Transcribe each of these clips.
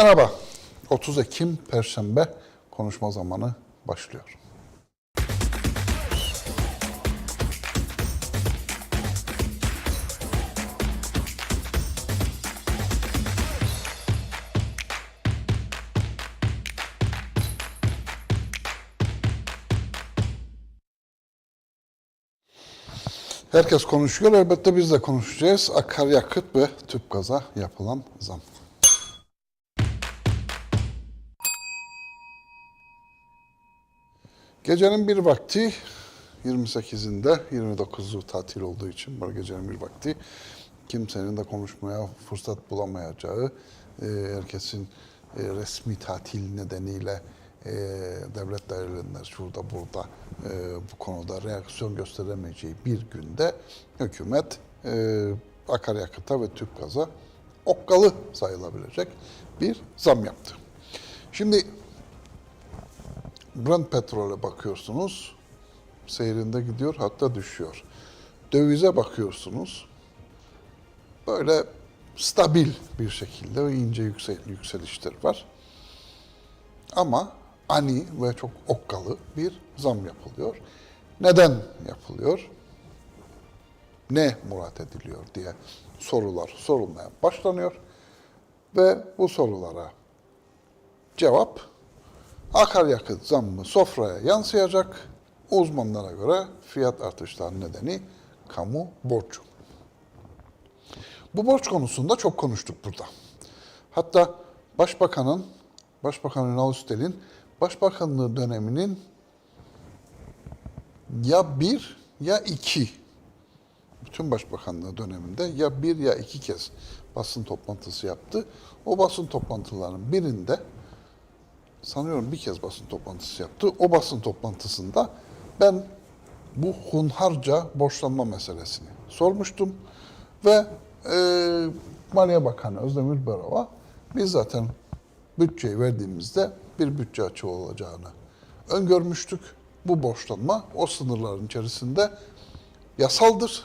Merhaba. 30 Ekim Perşembe konuşma zamanı başlıyor. Herkes konuşuyor. Elbette biz de konuşacağız. Akaryakıt ve tüp gaza yapılan zam. Gecenin bir vakti 28'inde 29'u tatil olduğu için bu gecenin bir vakti kimsenin de konuşmaya fırsat bulamayacağı, e, herkesin e, resmi tatil nedeniyle e, devlet dairelerinde şurada burada e, bu konuda reaksiyon gösteremeyeceği bir günde hükümet akaryakıta ve tüp gaza okkalı sayılabilecek bir zam yaptı. Şimdi Brent petrole bakıyorsunuz, seyrinde gidiyor hatta düşüyor. Dövize bakıyorsunuz, böyle stabil bir şekilde ince yüksel, yükselişler var. Ama ani ve çok okkalı bir zam yapılıyor. Neden yapılıyor? Ne murat ediliyor diye sorular sorulmaya başlanıyor. Ve bu sorulara cevap akaryakıt zammı sofraya yansıyacak. Uzmanlara göre fiyat artışlarının nedeni kamu borcu. Bu borç konusunda çok konuştuk burada. Hatta Başbakanın, Başbakan Ünal Üstel'in Başbakanlığı döneminin ya bir ya iki, bütün Başbakanlığı döneminde ya bir ya iki kez basın toplantısı yaptı. O basın toplantılarının birinde sanıyorum bir kez basın toplantısı yaptı. O basın toplantısında ben bu hunharca borçlanma meselesini sormuştum ve e, Maliye Bakanı Özdemir Barova biz zaten bütçeyi verdiğimizde bir bütçe açığı olacağını öngörmüştük. Bu borçlanma o sınırların içerisinde yasaldır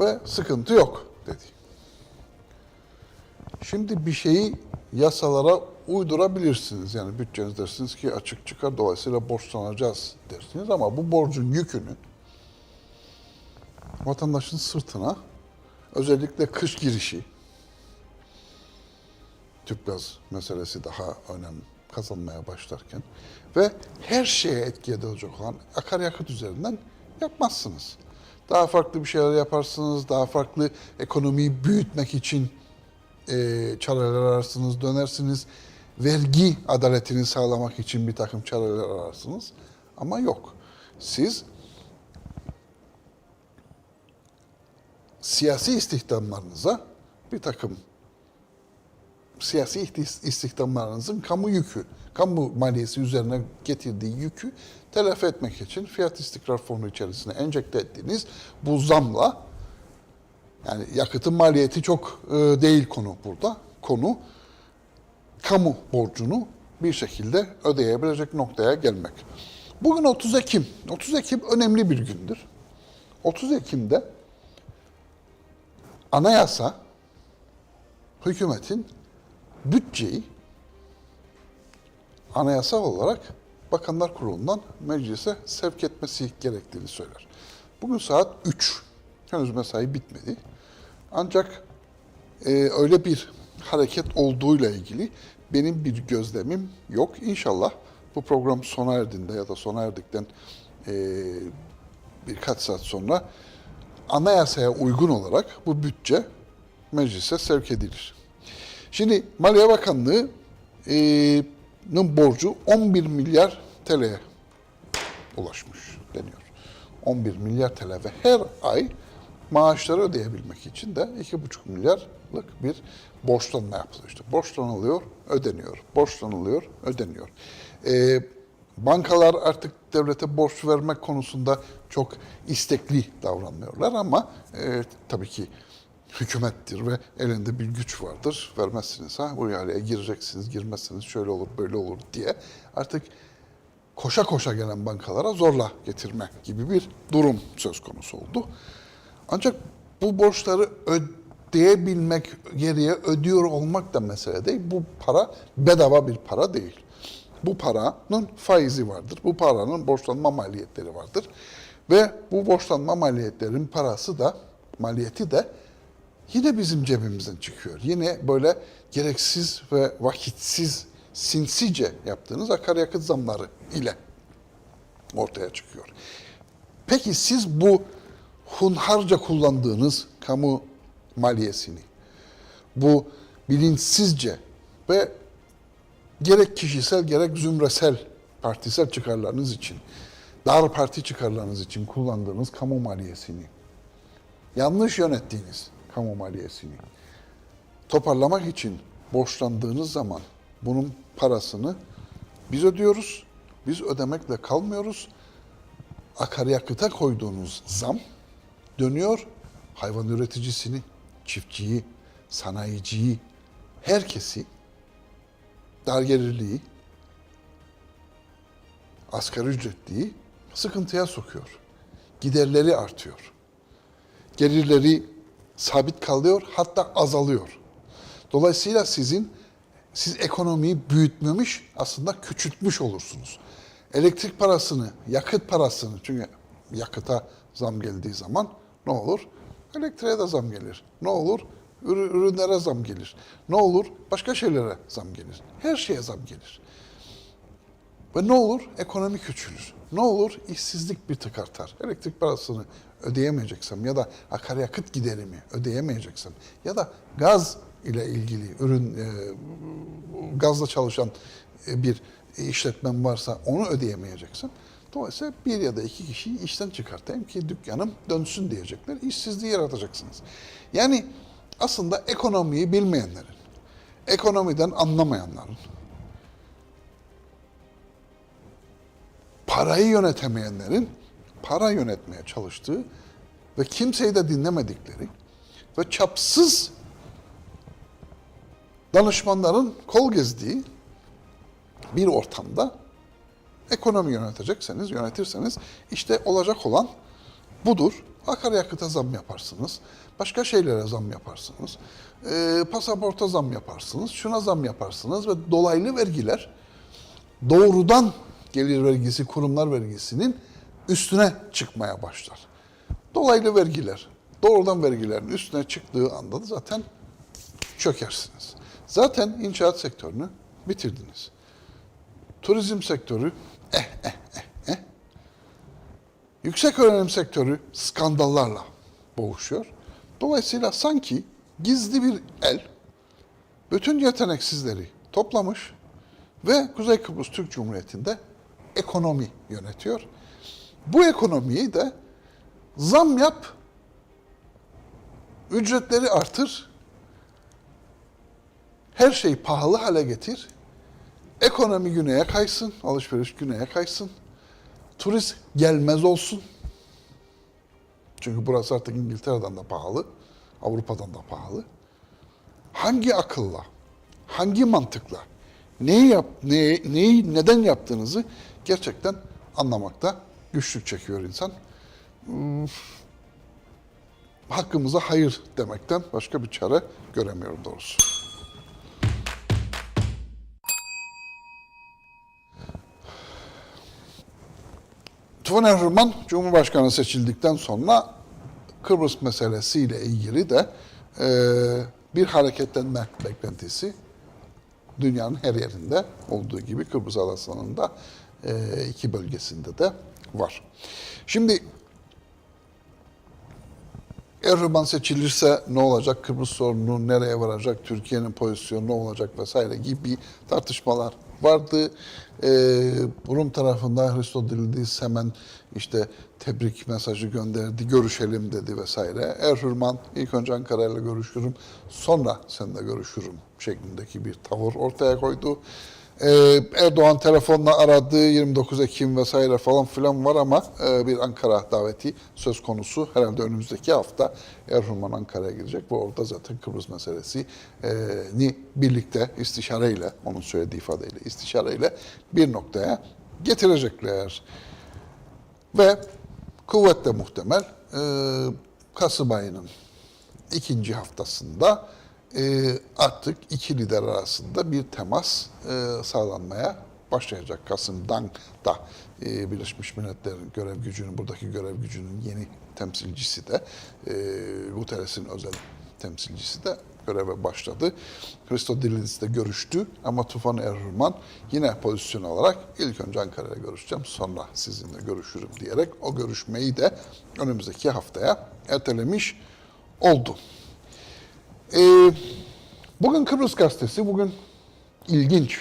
ve sıkıntı yok dedi. Şimdi bir şeyi yasalara uydurabilirsiniz. Yani bütçeniz dersiniz ki açık çıkar dolayısıyla borçlanacağız dersiniz ama bu borcun yükünü vatandaşın sırtına özellikle kış girişi tüpgaz meselesi daha önem kazanmaya başlarken ve her şeye etki edecek olan akaryakıt üzerinden yapmazsınız. Daha farklı bir şeyler yaparsınız, daha farklı ekonomiyi büyütmek için e, çareler ararsınız, dönersiniz. Vergi adaletini sağlamak için bir takım çareler ararsınız. Ama yok. Siz siyasi istihdamlarınıza bir takım siyasi istihdamlarınızın kamu yükü, kamu maliyesi üzerine getirdiği yükü telafi etmek için fiyat istikrar fonu içerisine enjekte ettiğiniz bu zamla yani yakıtın maliyeti çok e, değil konu burada. Konu kamu borcunu bir şekilde ödeyebilecek noktaya gelmek. Bugün 30 Ekim. 30 Ekim önemli bir gündür. 30 Ekim'de anayasa hükümetin bütçeyi anayasal olarak Bakanlar Kurulu'ndan meclise sevk etmesi gerektiğini söyler. Bugün saat 3. Henüz mesai bitmedi. Ancak e, öyle bir hareket olduğuyla ilgili benim bir gözlemim yok. İnşallah bu program sona erdiğinde ya da sona erdikten e, birkaç saat sonra anayasaya uygun olarak bu bütçe meclise sevk edilir. Şimdi Maliye Bakanlığı'nın borcu 11 milyar TL'ye ulaşmış deniyor. 11 milyar TL ve her ay maaşları ödeyebilmek için de 2,5 milyarlık bir borçlanma yapılıyor. İşte borçlanılıyor, ödeniyor. Borçlanılıyor, ödeniyor. Ee, bankalar artık devlete borç vermek konusunda çok istekli davranmıyorlar ama e, tabii ki hükümettir ve elinde bir güç vardır. Vermezsiniz ha bu ihaleye gireceksiniz, girmezseniz şöyle olur, böyle olur diye artık koşa koşa gelen bankalara zorla getirme gibi bir durum söz konusu oldu. Ancak bu borçları diyebilmek geriye ödüyor olmak da mesele değil. Bu para bedava bir para değil. Bu paranın faizi vardır. Bu paranın borçlanma maliyetleri vardır. Ve bu borçlanma maliyetlerin parası da, maliyeti de yine bizim cebimizden çıkıyor. Yine böyle gereksiz ve vakitsiz, sinsice yaptığınız akaryakıt zamları ile ortaya çıkıyor. Peki siz bu hunharca kullandığınız kamu maliyesini, bu bilinçsizce ve gerek kişisel gerek zümresel partisel çıkarlarınız için, dar parti çıkarlarınız için kullandığınız kamu maliyesini, yanlış yönettiğiniz kamu maliyesini toparlamak için borçlandığınız zaman bunun parasını biz ödüyoruz. Biz ödemekle kalmıyoruz. Akaryakıta koyduğunuz zam dönüyor hayvan üreticisini, çiftçiyi, sanayiciyi, herkesi dar gelirliği, asgari ücretliyi sıkıntıya sokuyor. Giderleri artıyor. Gelirleri sabit kalıyor hatta azalıyor. Dolayısıyla sizin siz ekonomiyi büyütmemiş aslında küçültmüş olursunuz. Elektrik parasını, yakıt parasını çünkü yakıta zam geldiği zaman ne olur? Elektriğe de zam gelir. Ne olur? Ürü- Ürünlere zam gelir. Ne olur? Başka şeylere zam gelir. Her şeye zam gelir. Ve ne olur? Ekonomi küçülür. Ne olur? İşsizlik bir tık artar. Elektrik parasını ödeyemeyeceksem ya da akaryakıt giderimi ödeyemeyeceksem ya da gaz ile ilgili ürün e, gazla çalışan e, bir işletmem varsa onu ödeyemeyeceksem dolayısıyla bir ya da iki kişiyi işten çıkartayım ki dükkanım dönsün diyecekler. İşsizliği yaratacaksınız. Yani aslında ekonomiyi bilmeyenlerin, ekonomiden anlamayanların, parayı yönetemeyenlerin para yönetmeye çalıştığı ve kimseyi de dinlemedikleri ve çapsız danışmanların kol gezdiği bir ortamda ekonomi yönetecekseniz, yönetirseniz işte olacak olan budur. Akaryakıta zam yaparsınız. Başka şeylere zam yaparsınız. Ee, pasaporta zam yaparsınız. Şuna zam yaparsınız ve dolaylı vergiler doğrudan gelir vergisi, kurumlar vergisinin üstüne çıkmaya başlar. Dolaylı vergiler, doğrudan vergilerin üstüne çıktığı anda da zaten çökersiniz. Zaten inşaat sektörünü bitirdiniz. Turizm sektörü eh eh eh eh. Yüksek öğrenim sektörü skandallarla boğuşuyor. Dolayısıyla sanki gizli bir el bütün yeteneksizleri toplamış ve Kuzey Kıbrıs Türk Cumhuriyeti'nde ekonomi yönetiyor. Bu ekonomiyi de zam yap, ücretleri artır, her şey pahalı hale getir, ekonomi güneye kaysın, alışveriş güneye kaysın, turist gelmez olsun. Çünkü burası artık İngiltere'den de pahalı, Avrupa'dan da pahalı. Hangi akılla, hangi mantıkla, neyi yap, neyi, neyi neden yaptığınızı gerçekten anlamakta güçlük çekiyor insan. Hmm, hakkımıza hayır demekten başka bir çare göremiyorum doğrusu. Tufan Erhürman Cumhurbaşkanı seçildikten sonra Kıbrıs meselesiyle ilgili de e, bir hareketlenme beklentisi dünyanın her yerinde olduğu gibi Kıbrıs Adası'nın da e, iki bölgesinde de var. Şimdi Erdoğan seçilirse ne olacak, Kıbrıs sorunu nereye varacak, Türkiye'nin pozisyonu ne olacak vesaire gibi tartışmalar vardı. Ee, Rum tarafından Hristodilidis hemen işte tebrik mesajı gönderdi, görüşelim dedi vesaire. Erhürman ilk önce Ankara ile görüşürüm, sonra seninle görüşürüm şeklindeki bir tavır ortaya koydu. Ee, Erdoğan telefonla aradı, 29 Ekim vesaire falan filan var ama e, bir Ankara daveti söz konusu. Herhalde önümüzdeki hafta Erdoğan Ankara'ya gidecek ve orada zaten Kıbrıs meselesini birlikte istişareyle, onun söylediği ifadeyle istişareyle bir noktaya getirecekler. Ve kuvvetle muhtemel e, Kasım ayının ikinci haftasında e, artık iki lider arasında bir temas e, sağlanmaya başlayacak. Kasım'dan da e, Birleşmiş Milletler'in görev gücünün, buradaki görev gücünün yeni temsilcisi de e, Guterres'in özel temsilcisi de göreve başladı. Christodoulidis de görüştü ama Tufan Erhürman yine pozisyon olarak ilk önce Ankara'ya görüşeceğim sonra sizinle görüşürüm diyerek o görüşmeyi de önümüzdeki haftaya ertelemiş oldu. Ee, bugün Kıbrıs Gazetesi bugün ilginç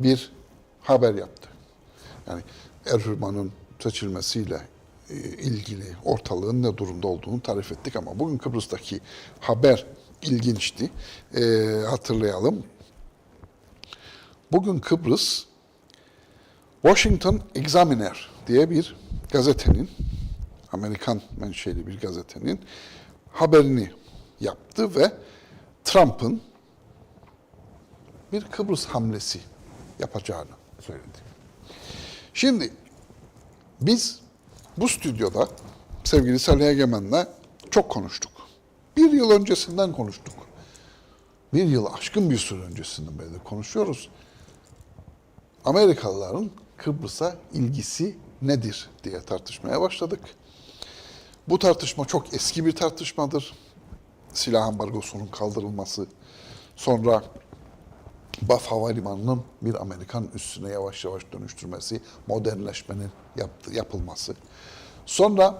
bir haber yaptı. Yani Erhürman'ın seçilmesiyle e, ilgili ortalığın ne durumda olduğunu tarif ettik ama bugün Kıbrıs'taki haber ilginçti. E, hatırlayalım. Bugün Kıbrıs Washington Examiner diye bir gazetenin, Amerikan menşeli bir gazetenin haberini yaptı ve Trump'ın bir Kıbrıs hamlesi yapacağını söyledi. Şimdi biz bu stüdyoda sevgili Salih Egemen'le çok konuştuk. Bir yıl öncesinden konuştuk. Bir yıl aşkın bir süre öncesinden beri de konuşuyoruz. Amerikalıların Kıbrıs'a ilgisi nedir diye tartışmaya başladık. Bu tartışma çok eski bir tartışmadır. Silah ambargosunun kaldırılması, sonra Baf Havalimanı'nın bir Amerikan üssüne yavaş yavaş dönüştürmesi, modernleşmenin yaptı, yapılması. Sonra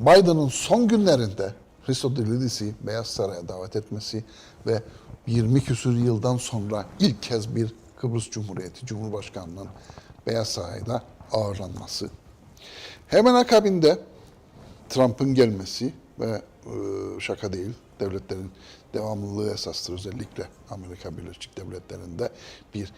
Biden'ın son günlerinde Christodoulidis'i Beyaz Saray'a davet etmesi ve 20 küsur yıldan sonra ilk kez bir Kıbrıs Cumhuriyeti Cumhurbaşkanı'nın Beyaz Saray'da ağırlanması. Hemen akabinde Trump'ın gelmesi ve e, şaka değil, devletlerin devamlılığı esastır. Özellikle Amerika Birleşik Devletleri'nde bir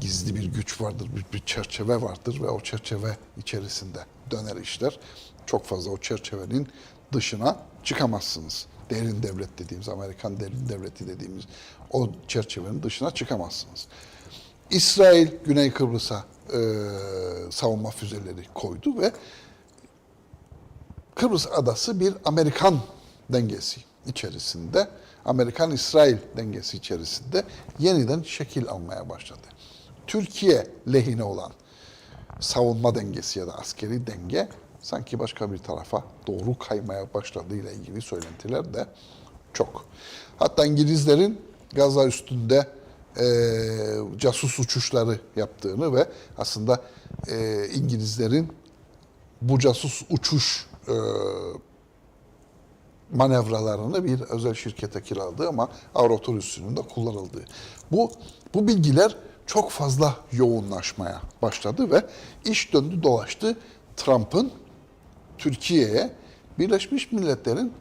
gizli bir güç vardır, bir, bir çerçeve vardır ve o çerçeve içerisinde döner işler. Çok fazla o çerçevenin dışına çıkamazsınız. Derin devlet dediğimiz, Amerikan derin devleti dediğimiz o çerçevenin dışına çıkamazsınız. İsrail Güney Kıbrıs'a e, savunma füzeleri koydu ve Kıbrıs adası bir Amerikan dengesi içerisinde, Amerikan-İsrail dengesi içerisinde yeniden şekil almaya başladı. Türkiye lehine olan savunma dengesi ya da askeri denge sanki başka bir tarafa doğru kaymaya başladığı ile ilgili söylentiler de çok. Hatta İngilizlerin Gaza üstünde e, casus uçuşları yaptığını ve aslında e, İngilizlerin bu casus uçuş e, manevralarını bir özel şirkete kiraladığı ama Avrotur üssünün de kullanıldığı. Bu, bu bilgiler çok fazla yoğunlaşmaya başladı ve iş döndü dolaştı Trump'ın Türkiye'ye Birleşmiş Milletler'in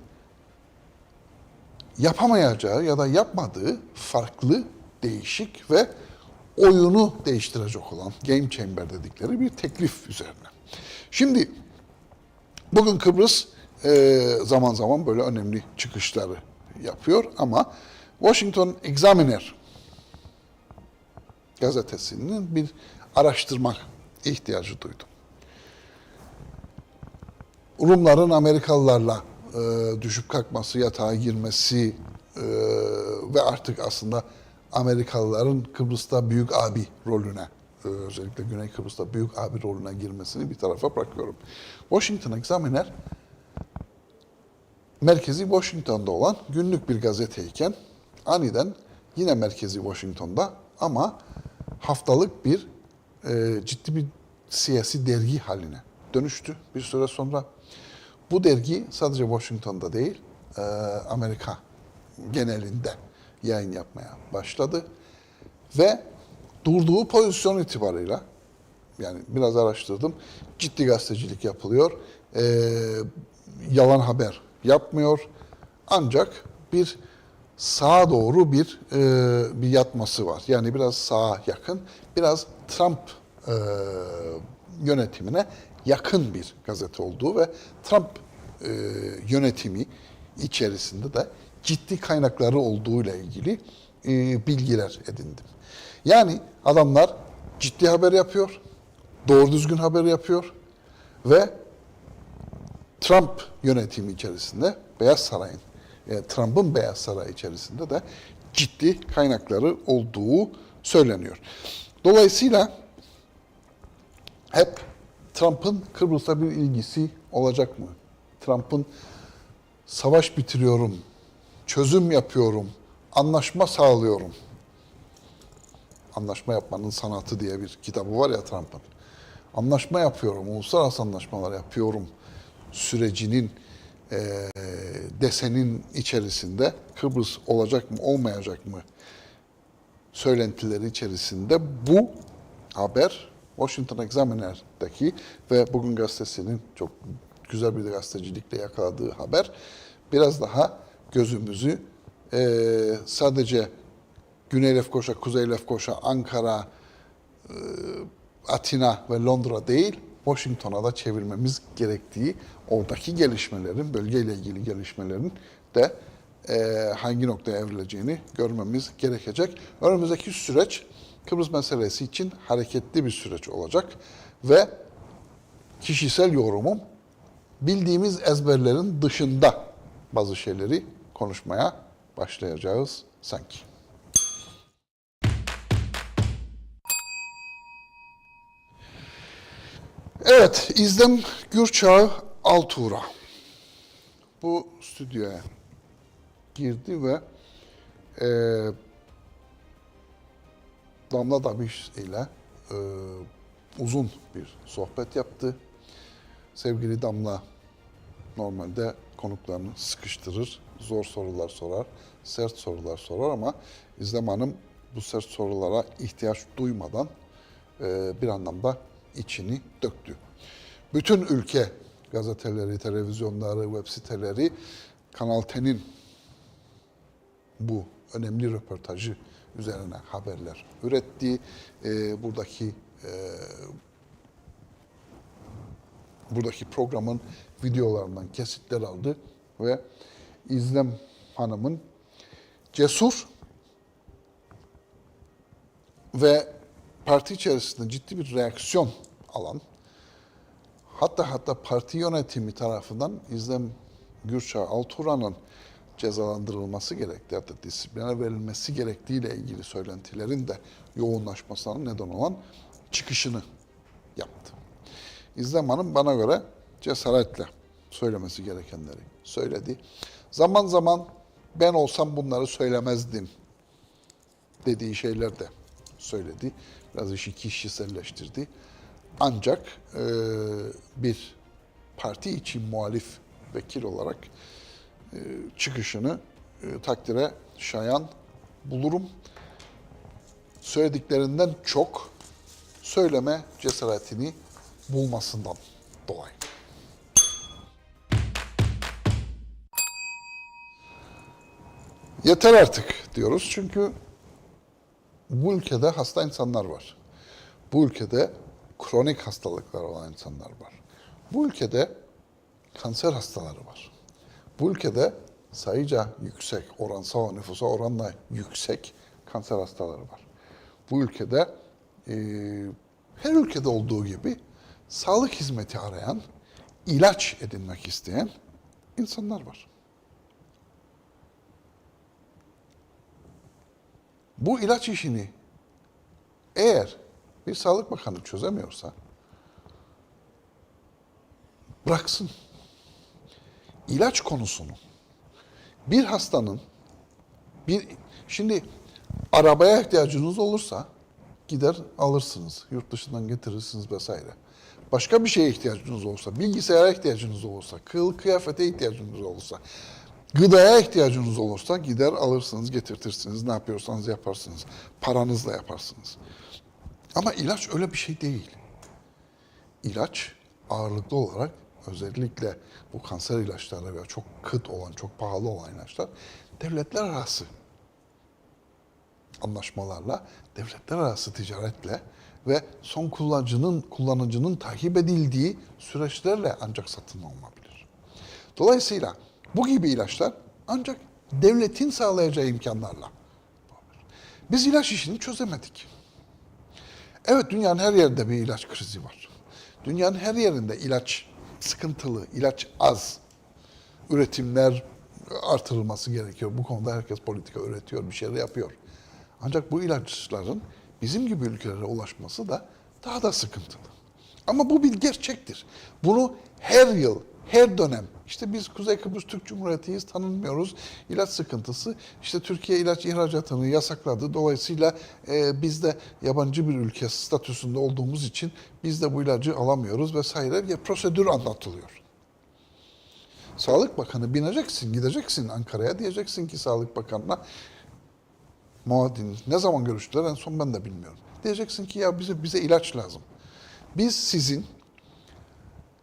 yapamayacağı ya da yapmadığı farklı, değişik ve oyunu değiştirecek olan Game Chamber dedikleri bir teklif üzerine. Şimdi bugün Kıbrıs e, zaman zaman böyle önemli çıkışları yapıyor ama Washington Examiner gazetesinin bir araştırma ihtiyacı duydu. Rumların Amerikalılarla e, düşüp kalkması, yatağa girmesi e, ve artık aslında Amerikalıların Kıbrıs'ta büyük abi rolüne, özellikle Güney Kıbrıs'ta büyük abi rolüne girmesini bir tarafa bırakıyorum. Washington Examiner merkezi Washington'da olan günlük bir gazeteyken aniden yine merkezi Washington'da ama haftalık bir e, ciddi bir siyasi dergi haline dönüştü bir süre sonra. Bu dergi sadece Washington'da değil, e, Amerika genelinde yayın yapmaya başladı. Ve durduğu pozisyon itibarıyla, yani biraz araştırdım, ciddi gazetecilik yapılıyor. E, yalan haber yapmıyor. Ancak bir sağa doğru bir e, bir yatması var. Yani biraz sağa yakın, biraz Trump e, yönetimine yakın bir gazete olduğu ve Trump e, yönetimi içerisinde de ciddi kaynakları olduğuyla ilgili e, bilgiler edindim. Yani adamlar ciddi haber yapıyor, doğru düzgün haber yapıyor ve Trump yönetimi içerisinde Beyaz Saray'ın e, Trump'ın Beyaz Saray içerisinde de ciddi kaynakları olduğu söyleniyor. Dolayısıyla hep Trump'ın Kıbrıs'a bir ilgisi olacak mı? Trump'ın savaş bitiriyorum, çözüm yapıyorum, anlaşma sağlıyorum. Anlaşma yapmanın sanatı diye bir kitabı var ya Trump'ın. Anlaşma yapıyorum, uluslararası anlaşmalar yapıyorum sürecinin eee, desenin içerisinde Kıbrıs olacak mı olmayacak mı söylentileri içerisinde bu haber Washington Examiner'daki ve bugün gazetesinin çok güzel bir gazetecilikle yakaladığı haber biraz daha gözümüzü eee, sadece Güney Lefkoşa, Kuzey Lefkoşa, Ankara, eee, Atina ve Londra değil, Washington'a da çevirmemiz gerektiği, oradaki gelişmelerin, bölgeyle ilgili gelişmelerin de eee, hangi noktaya evrileceğini görmemiz gerekecek. Önümüzdeki süreç Kıbrıs meselesi için hareketli bir süreç olacak ve kişisel yorumum bildiğimiz ezberlerin dışında bazı şeyleri konuşmaya başlayacağız sanki. Evet, İzdem Gürçağ Altuğra. Bu stüdyoya girdi ve e, Damla Dabiş ile e, uzun bir sohbet yaptı. Sevgili Damla normalde konuklarını sıkıştırır, zor sorular sorar, sert sorular sorar ama İzdem Hanım bu sert sorulara ihtiyaç duymadan e, bir anlamda içini döktü. Bütün ülke gazeteleri, televizyonları, web siteleri Kanal T'nin bu önemli röportajı üzerine haberler üretti. E, buradaki e, buradaki programın videolarından kesitler aldı ve İzlem Hanım'ın cesur ve parti içerisinde ciddi bir reaksiyon alan, hatta hatta parti yönetimi tarafından İzlem Gürçağ Alturan'ın cezalandırılması gerektiği, hatta disipline verilmesi gerektiğiyle ilgili söylentilerin de yoğunlaşmasına neden olan çıkışını yaptı. İzlem Hanım bana göre cesaretle söylemesi gerekenleri söyledi. Zaman zaman ben olsam bunları söylemezdim dediği şeyler de söyledi. Biraz işi kişiselleştirdi. Ancak e, bir parti için muhalif vekil olarak e, çıkışını e, takdire şayan bulurum. Söylediklerinden çok söyleme cesaretini bulmasından dolayı. Yeter artık diyoruz çünkü bu ülkede hasta insanlar var. Bu ülkede kronik hastalıklar olan insanlar var. Bu ülkede kanser hastaları var. Bu ülkede sayıca yüksek, oransal nüfusa oranla yüksek kanser hastaları var. Bu ülkede e, her ülkede olduğu gibi sağlık hizmeti arayan, ilaç edinmek isteyen insanlar var. Bu ilaç işini eğer bir Sağlık Bakanı çözemiyorsa bıraksın. İlaç konusunu bir hastanın bir şimdi arabaya ihtiyacınız olursa gider alırsınız. Yurt dışından getirirsiniz vesaire. Başka bir şeye ihtiyacınız olursa, bilgisayara ihtiyacınız olursa, kıl kıyafete ihtiyacınız olursa, gıdaya ihtiyacınız olursa gider alırsınız, getirtirsiniz. Ne yapıyorsanız yaparsınız. Paranızla yaparsınız. Ama ilaç öyle bir şey değil. İlaç ağırlıklı olarak özellikle bu kanser ilaçları ve çok kıt olan, çok pahalı olan ilaçlar devletler arası anlaşmalarla, devletler arası ticaretle ve son kullanıcının kullanıcının takip edildiği süreçlerle ancak satın alınabilir. Dolayısıyla bu gibi ilaçlar ancak devletin sağlayacağı imkanlarla. Biz ilaç işini çözemedik. Evet dünyanın her yerinde bir ilaç krizi var. Dünyanın her yerinde ilaç sıkıntılı, ilaç az. Üretimler artırılması gerekiyor. Bu konuda herkes politika üretiyor, bir şeyler yapıyor. Ancak bu ilaçların bizim gibi ülkelere ulaşması da daha da sıkıntılı. Ama bu bir gerçektir. Bunu her yıl, her dönem, işte biz Kuzey Kıbrıs Türk Cumhuriyeti'yiz, tanınmıyoruz. İlaç sıkıntısı, işte Türkiye ilaç ihracatını yasakladı. Dolayısıyla e, biz de yabancı bir ülke statüsünde olduğumuz için biz de bu ilacı alamıyoruz vesaire diye prosedür anlatılıyor. Sağlık Bakanı bineceksin, gideceksin Ankara'ya diyeceksin ki Sağlık Bakanı'na muadin ne zaman görüştüler en son ben de bilmiyorum. Diyeceksin ki ya bize bize ilaç lazım. Biz sizin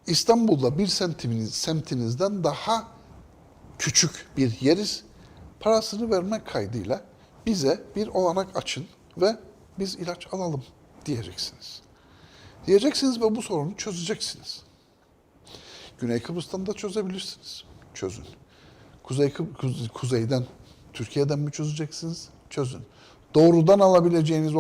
İstanbul'da bir semtiniz, semtinizden daha küçük bir yeriz. Parasını vermek kaydıyla bize bir olanak açın ve biz ilaç alalım diyeceksiniz. Diyeceksiniz ve bu sorunu çözeceksiniz. Güney Kıbrıs'tan da çözebilirsiniz. Çözün. Kuzey Kıb- Kuze- kuzeyden, Türkiye'den mi çözeceksiniz? Çözün. Doğrudan alabileceğiniz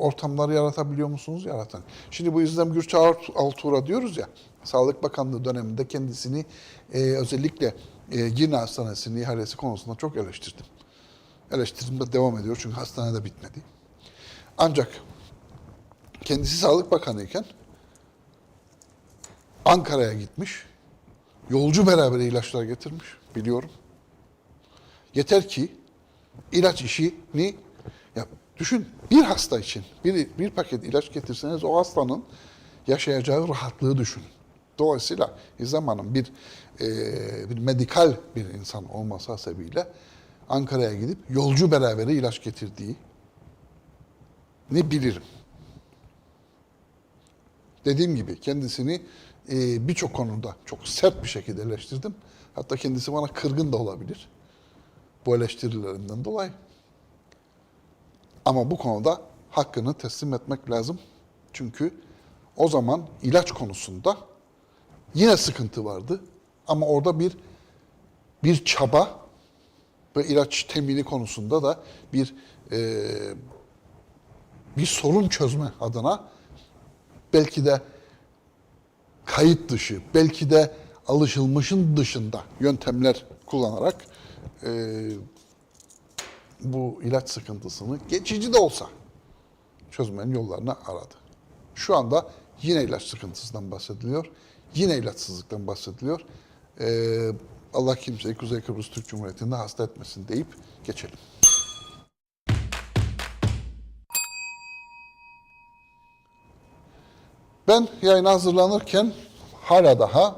ortamları yaratabiliyor musunuz? Yaratın. Şimdi bu İzlem Gürçay Alt- Altuğra diyoruz ya, Sağlık Bakanlığı döneminde kendisini e, özellikle e, Girne Hastanesi'nin ihalesi konusunda çok eleştirdim. Eleştirim de devam ediyor çünkü hastanede bitmedi. Ancak kendisi Sağlık Bakanı iken Ankara'ya gitmiş. Yolcu beraber ilaçlar getirmiş. Biliyorum. Yeter ki ilaç işini ya düşün bir hasta için bir, bir paket ilaç getirseniz o hastanın yaşayacağı rahatlığı düşünün. Dolayısıyla İzlem Hanım bir, e, bir medikal bir insan olması hasebiyle Ankara'ya gidip yolcu beraberi ilaç getirdiği ne bilirim. Dediğim gibi kendisini e, birçok konuda çok sert bir şekilde eleştirdim. Hatta kendisi bana kırgın da olabilir. Bu eleştirilerinden dolayı. Ama bu konuda hakkını teslim etmek lazım. Çünkü o zaman ilaç konusunda yine sıkıntı vardı. Ama orada bir bir çaba ve ilaç temini konusunda da bir e, bir sorun çözme adına belki de kayıt dışı, belki de alışılmışın dışında yöntemler kullanarak e, bu ilaç sıkıntısını geçici de olsa çözmenin yollarını aradı. Şu anda yine ilaç sıkıntısından bahsediliyor. Yine ilaçsızlıktan bahsediliyor. E, Allah kimseyi Kuzey Kıbrıs Türk Cumhuriyeti'nde hasta etmesin deyip geçelim. Ben yayına hazırlanırken hala daha,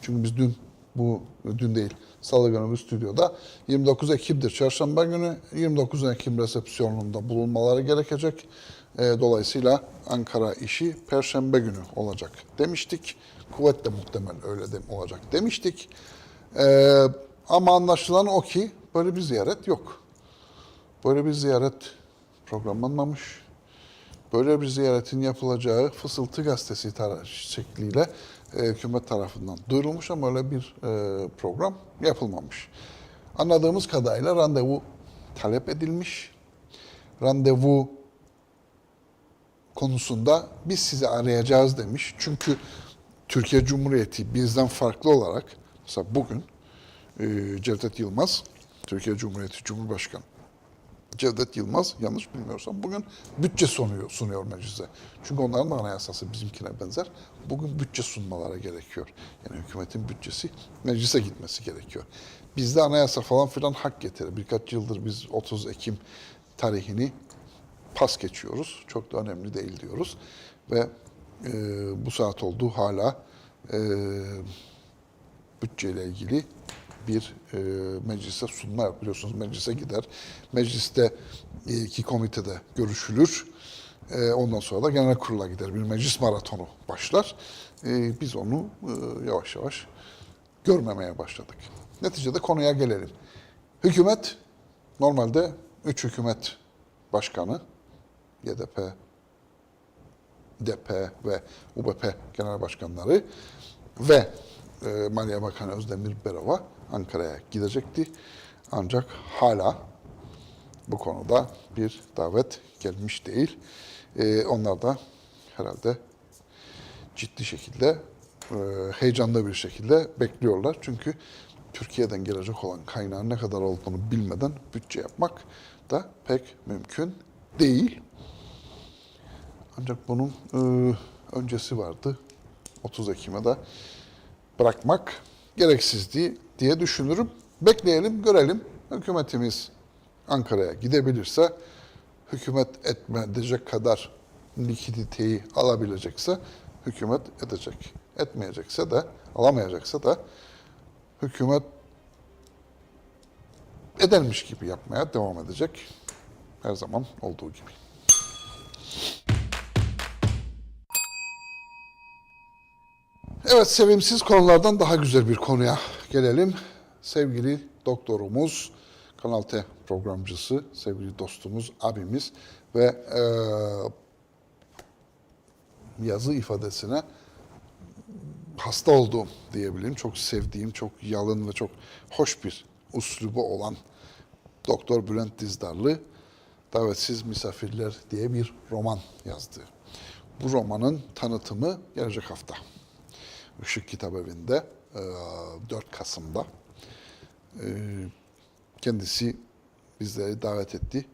çünkü biz dün, bu dün değil, salı günü bu stüdyoda 29 Ekim'dir çarşamba günü, 29 Ekim resepsiyonunda bulunmaları gerekecek. E, dolayısıyla Ankara işi perşembe günü olacak demiştik. Kuvvetle muhtemel öyle de olacak demiştik. E, ama anlaşılan o ki böyle bir ziyaret yok. Böyle bir ziyaret programlanmamış. Böyle bir ziyaretin yapılacağı Fısıltı Gazetesi şekliyle e, hükümet tarafından duyurulmuş ama öyle bir e, program yapılmamış. Anladığımız kadarıyla randevu talep edilmiş. Randevu konusunda biz sizi arayacağız demiş. Çünkü Türkiye Cumhuriyeti bizden farklı olarak mesela bugün e, Cevdet Yılmaz, Türkiye Cumhuriyeti Cumhurbaşkanı Cevdet Yılmaz yanlış bilmiyorsam bugün bütçe sunuyor, sunuyor meclise. Çünkü onların da anayasası bizimkine benzer. Bugün bütçe sunmaları gerekiyor. Yani hükümetin bütçesi meclise gitmesi gerekiyor. Bizde anayasa falan filan hak getirir. Birkaç yıldır biz 30 Ekim tarihini pas geçiyoruz. Çok da önemli değil diyoruz. Ve e, bu saat oldu hala e, bütçeyle ilgili bir e, meclise sunma yok. Biliyorsunuz meclise gider. Mecliste e, iki komitede görüşülür. E, ondan sonra da genel kurula gider. Bir meclis maratonu başlar. E, biz onu e, yavaş yavaş görmemeye başladık. Neticede konuya gelelim. Hükümet normalde üç hükümet başkanı YDP, DP ve UBP genel başkanları ve e, Maliye Bakanı Özdemir Berova Ankara'ya gidecekti. Ancak hala bu konuda bir davet gelmiş değil. E, onlar da herhalde ciddi şekilde, e, heyecanlı bir şekilde bekliyorlar. Çünkü Türkiye'den gelecek olan kaynağın ne kadar olduğunu bilmeden bütçe yapmak da pek mümkün değil. Ancak bunun e, öncesi vardı. 30 Ekim'e de bırakmak gereksizdi diye düşünürüm. Bekleyelim, görelim. Hükümetimiz Ankara'ya gidebilirse, hükümet etme edecek kadar likiditeyi alabilecekse hükümet edecek. Etmeyecekse de, alamayacaksa da hükümet edermiş gibi yapmaya devam edecek. Her zaman olduğu gibi. Evet sevimsiz konulardan daha güzel bir konuya gelelim. Sevgili doktorumuz, Kanal T programcısı, sevgili dostumuz, abimiz ve eee, yazı ifadesine hasta olduğum diyebilirim. Çok sevdiğim, çok yalın ve çok hoş bir uslubu olan Doktor Bülent Dizdarlı Davetsiz Misafirler diye bir roman yazdı. Bu romanın tanıtımı gelecek hafta. Işık Kitabevi'nde e, 4 Kasım'da. E, Kendisi bizleri davet etti.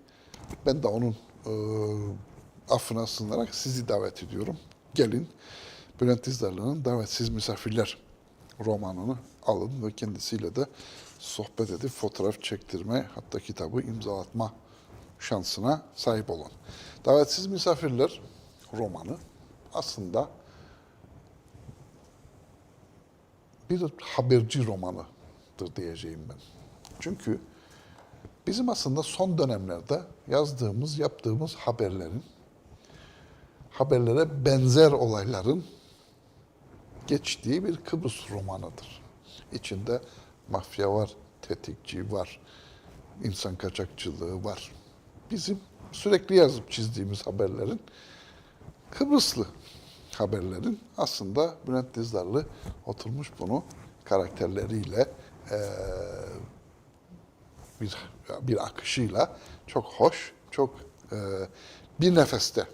Ben de onun e, affına sığınarak sizi davet ediyorum. Gelin Bülent Dizdarlı'nın Davetsiz Misafirler romanını alın ve kendisiyle de sohbet edip fotoğraf çektirme hatta kitabı imzalatma şansına sahip olun. Davetsiz Misafirler romanı aslında bir haberci romanıdır diyeceğim ben. Çünkü bizim aslında son dönemlerde yazdığımız, yaptığımız haberlerin, haberlere benzer olayların geçtiği bir Kıbrıs romanıdır. İçinde mafya var, tetikçi var, insan kaçakçılığı var. Bizim sürekli yazıp çizdiğimiz haberlerin Kıbrıslı haberlerin aslında Bülent Dizdarlı oturmuş bunu karakterleriyle eee, bir bir akışıyla çok hoş, çok eee, bir nefeste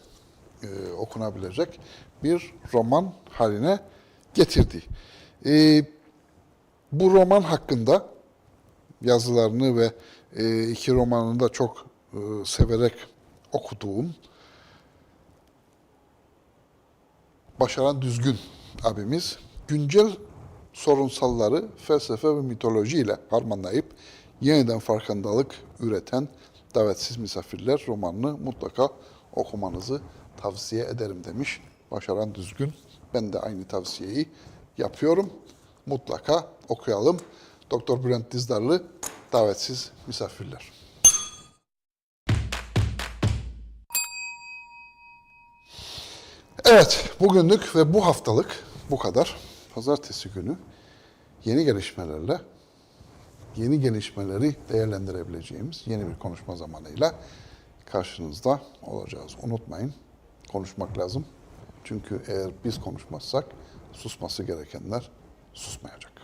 eee, okunabilecek bir roman haline getirdi. Eee, bu roman hakkında yazılarını ve eee, iki romanını da çok eee, severek okuduğum Başaran Düzgün abimiz güncel sorunsalları felsefe ve mitoloji ile harmanlayıp yeniden farkındalık üreten Davetsiz Misafirler romanını mutlaka okumanızı tavsiye ederim demiş Başaran Düzgün. Ben de aynı tavsiyeyi yapıyorum. Mutlaka okuyalım. Doktor Bülent Dizdarlı Davetsiz Misafirler. Evet, bugünlük ve bu haftalık bu kadar. Pazartesi günü yeni gelişmelerle, yeni gelişmeleri değerlendirebileceğimiz yeni bir konuşma zamanıyla karşınızda olacağız. Unutmayın, konuşmak lazım. Çünkü eğer biz konuşmazsak susması gerekenler susmayacak.